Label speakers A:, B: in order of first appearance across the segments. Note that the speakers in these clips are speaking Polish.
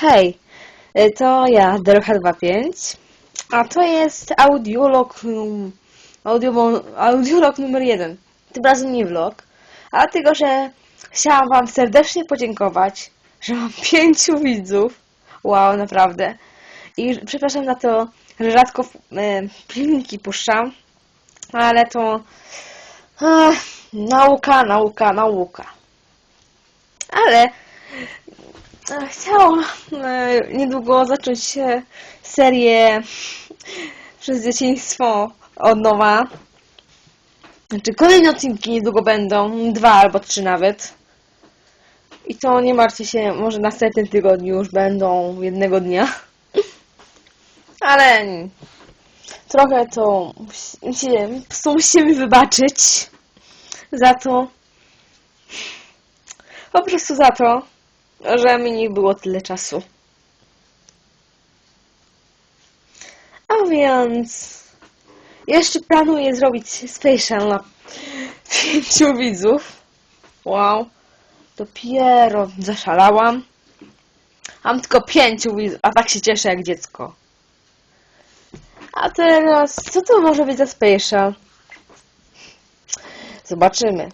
A: Hej, y, to ja, Derocha25, a to jest audiolog, audio, audiolog numer jeden. Tym razem nie vlog, a tylko, że chciałam Wam serdecznie podziękować, że mam pięciu widzów. Wow, naprawdę. I przepraszam na to, że rzadko e, filmiki puszczam, ale to nauka, nauka, nauka. Ale chciałam e, niedługo zacząć e, serię przez dzieciństwo od nowa. Znaczy kolejne odcinki niedługo będą, dwa albo trzy nawet. I to nie martwcie się, może w następnym tygodniu już będą jednego dnia. Ale trochę to musicie, musicie mi wybaczyć za to. Po prostu za to, że mi nie było tyle czasu. A więc jeszcze planuję zrobić special na pięciu widzów. Wow. Dopiero zaszalałam. Mam tylko pięciu widzów, a tak się cieszę jak dziecko. A teraz, co to może być za special? Zobaczymy.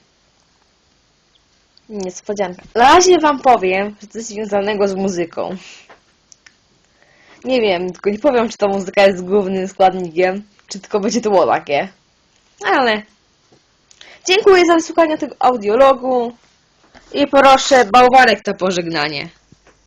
A: Niespodzianka. Na razie wam powiem, że coś związanego z muzyką. Nie wiem, tylko nie powiem, czy ta muzyka jest głównym składnikiem, czy tylko będzie to było takie. Ale dziękuję za wysłuchanie tego audiologu i proszę bałwarek na pożegnanie.